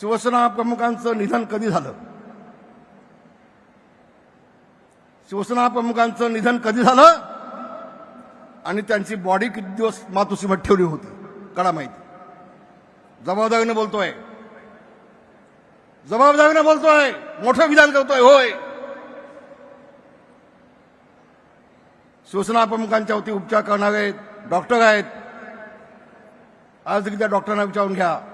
शिवसेना प्रमुखांचं निधन कधी झालं? शिवसेना प्रमुखांचं निधन कधी झालं? आणि त्यांची बॉडी किती दिवस मातुसीमत ठेवली होती? कळा माहिती. जबाबदारीनं बोलतोय. जबाबदारीनं बोलतोय. मोठं विधान करतोय होय. शिवसेना प्रमुखांच्या वती उपचार करणारे डॉक्टर आहेत. आज त्या डॉक्टरांना विचारून घ्या.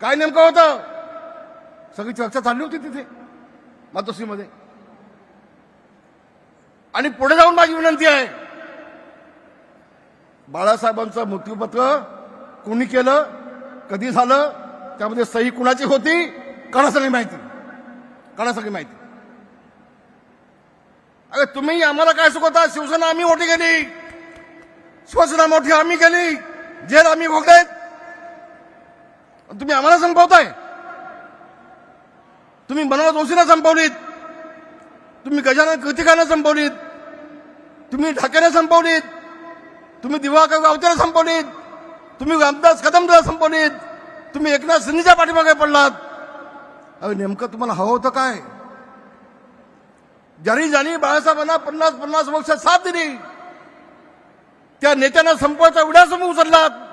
काय नेमकं होतं? सगळी चर्चा चालली होती तिथे मातोश्रीमध्ये. आणि पुढे जाऊन माझी विनंती आहे बाळासाहेबांचं मृत्यूपत्र कोणी केलं कधी झालं त्यामध्ये सही कुणाची होती कणा सगळी माहिती. कणा सगळी माहिती. अरे तुम्ही आम्हाला काय शिकवता? शिवसेना आम्ही मोठी केली शिवसेना मोठी आम्ही केली. जेल आम्ही भोगतायत तुम्ही आम्हाला संपवताय. तुम्ही मनोज जोशीला संपवलीत. तुम्ही गजानन कृतिकांना संपवलीत. तुम्ही ढाकेने संपवलीत. तुम्ही दिवाकर गावतेला संपवलीत. तुम्ही रामदास कदमला संपवलीत. तुम्ही एकनाथ शिंदेच्या पाठीमागे पडलात. अरे नेमकं तुम्हाला हवं होतं काय? ज्यांनी ज्यांनी बाळासाहेबांना पन्नास पन्नास वर्ष साथ दिली. त्या नेत्यांना संपवायचा विड्यासमोर उचललात